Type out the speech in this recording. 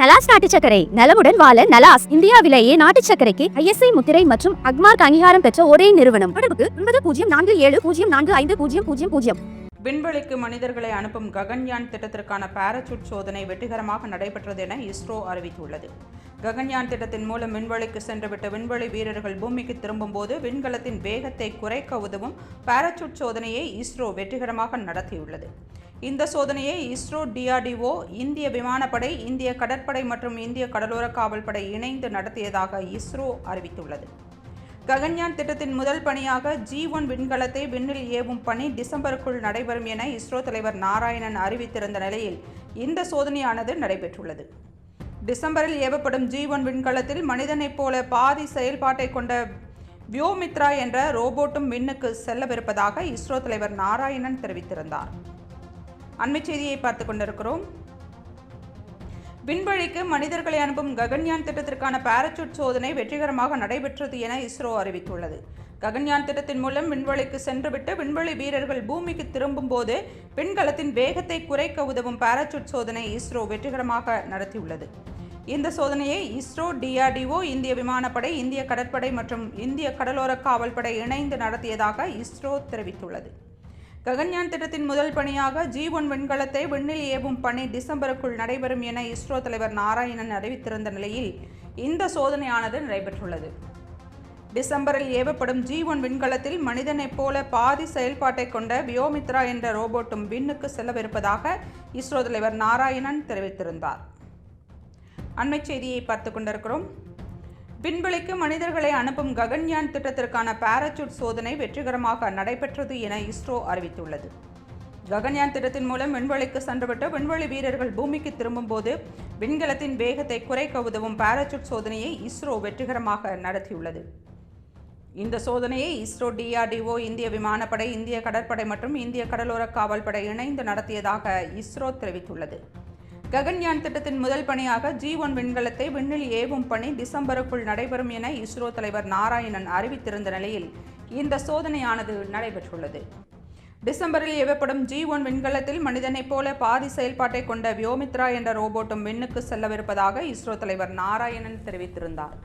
நலாஸ் நாட்டு சக்கரை நலமுடன் வாழ நலாஸ் இந்தியாவிலேயே நாட்டு சக்கரைக்கு ஐஎஸ்ஐ முத்திரை மற்றும் அக்மார்க் அங்கீகாரம் பெற்ற ஒரே நிறுவனம். தொடர்புக்கு ஒன்பது பூஜ்ஜியம் நான்கு ஏழு பூஜ்ஜியம் நான்கு ஐந்து பூஜ்ஜியம் பூஜ்ஜியம் பூஜ்ஜியம். விண்வெளிக்கு மனிதர்களை அனுப்பும் ககன்யான் திட்டத்திற்கான பாராசூட் சோதனை வெற்றிகரமாக நடைபெற்றது என இஸ்ரோ அறிவித்துள்ளது. ககன்யான் திட்டத்தின் மூலம் விண்வெளிக்கு சென்றுவிட்ட விண்வெளி வீரர்கள் பூமிக்கு திரும்பும்போது விண்கலத்தின் வேகத்தை குறைக்க உதவும் பாராசூட் சோதனையை இஸ்ரோ வெற்றிகரமாக நடத்தியுள்ளது. இந்த சோதனையை இஸ்ரோ டிஆர்டிஓ இந்திய விமானப்படை இந்திய கடற்படை மற்றும் இந்திய கடலோர காவல்படை இணைந்து நடத்தியதாக இஸ்ரோ அறிவித்துள்ளது. ககன்யான் திட்டத்தின் முதல் பணியாக ஜி ஒன் விண்கலத்தை விண்ணில் ஏவும் பணி டிசம்பருக்குள் நடைபெறும் என இஸ்ரோ தலைவர் நாராயணன் அறிவித்திருந்த நிலையில் இந்த சோதனையானது நடைபெற்றுள்ளது. டிசம்பரில் ஏவப்படும் ஜி ஒன் விண்கலத்தில் மனிதனைப் போல பாதி செயல்பாட்டை கொண்ட வியோமித்ரா என்ற ரோபோட்டும் விண்ணுக்கு செல்லவிருப்பதாக இஸ்ரோ தலைவர் நாராயணன் தெரிவித்திருந்தார். அண்மைச் செய்தியை பார்த்து கொண்டிருக்கிறோம். விண்வெளிக்கு மனிதர்களை அனுப்பும் ககன்யான் திட்டத்திற்கான பாராசூட் சோதனை வெற்றிகரமாக நடைபெற்றது என இஸ்ரோ அறிவித்துள்ளது. ககன்யான் திட்டத்தின் மூலம் விண்வெளிக்கு சென்றுவிட்டு விண்வெளி வீரர்கள் பூமிக்கு திரும்பும் போது விண்கலத்தின் வேகத்தை குறைக்க உதவும் பாராசூட் சோதனை இஸ்ரோ வெற்றிகரமாக நடத்தியுள்ளது. இந்த சோதனையை இஸ்ரோ டிஆர்டிஓ இந்திய விமானப்படை இந்திய கடற்படை மற்றும் இந்திய கடலோர காவல்படை இணைந்து நடத்தியதாக இஸ்ரோ தெரிவித்துள்ளது. ககன்யான் திட்டத்தின் முதல் பணியாக ஜி ஒன் விண்கலத்தை விண்ணில் ஏவும் பணி டிசம்பருக்குள் நடைபெறும் என இஸ்ரோ தலைவர் நாராயணன் அறிவித்திருந்த நிலையில் இந்த சோதனையானது நடைபெற்றுள்ளது. டிசம்பரில் ஏவப்படும் ஜி ஒன் விண்கலத்தில் மனிதனைப் போல பாதி செயல்பாட்டை கொண்ட வியோமித்ரா என்ற ரோபோட்டும் விண்ணுக்கு செல்லவிருப்பதாக இஸ்ரோ தலைவர் நாராயணன் தெரிவித்திருந்தார். அண்மைச் செய்தியை பார்த்து கொண்டிருக்கிறோம். விண்வெளிக்கு மனிதர்களை அனுப்பும் ககன்யான் திட்டத்திற்கான பாராசூட் சோதனை வெற்றிகரமாக நடைபெற்றது என இஸ்ரோ அறிவித்துள்ளது. ககன்யான் திட்டத்தின் மூலம் விண்வெளிக்கு சென்றுவிட்டு விண்வெளி வீரர்கள் பூமிக்கு திரும்பும்போது விண்கலத்தின் வேகத்தை குறைக்க உதவும் பாராசூட் சோதனையை இஸ்ரோ வெற்றிகரமாக நடத்தியுள்ளது. இந்த சோதனையை இஸ்ரோ டிஆர்டிஓ இந்திய விமானப்படை இந்திய கடற்படை மற்றும் இந்திய கடலோர காவல்படை இணைந்து நடத்தியதாக இஸ்ரோ தெரிவித்துள்ளது. ககன்யான் திட்டத்தின் முதல் பணியாக ஜி ஒன் விண்கலத்தை விண்ணில் ஏவும் பணி டிசம்பருக்குள் நடைபெறும் என இஸ்ரோ தலைவர் நாராயணன் அறிவித்திருந்த நிலையில் இந்த சோதனையானது நடைபெற்றுள்ளது. டிசம்பரில் ஏவப்படும் ஜி ஒன் விண்கலத்தில் மனிதனைப் போல பாதி செயல்பாட்டை கொண்ட வியோமித்ரா என்ற ரோபோட்டும் விண்ணுக்கு செல்லவிருப்பதாக இஸ்ரோ தலைவர் நாராயணன் தெரிவித்திருந்தார்.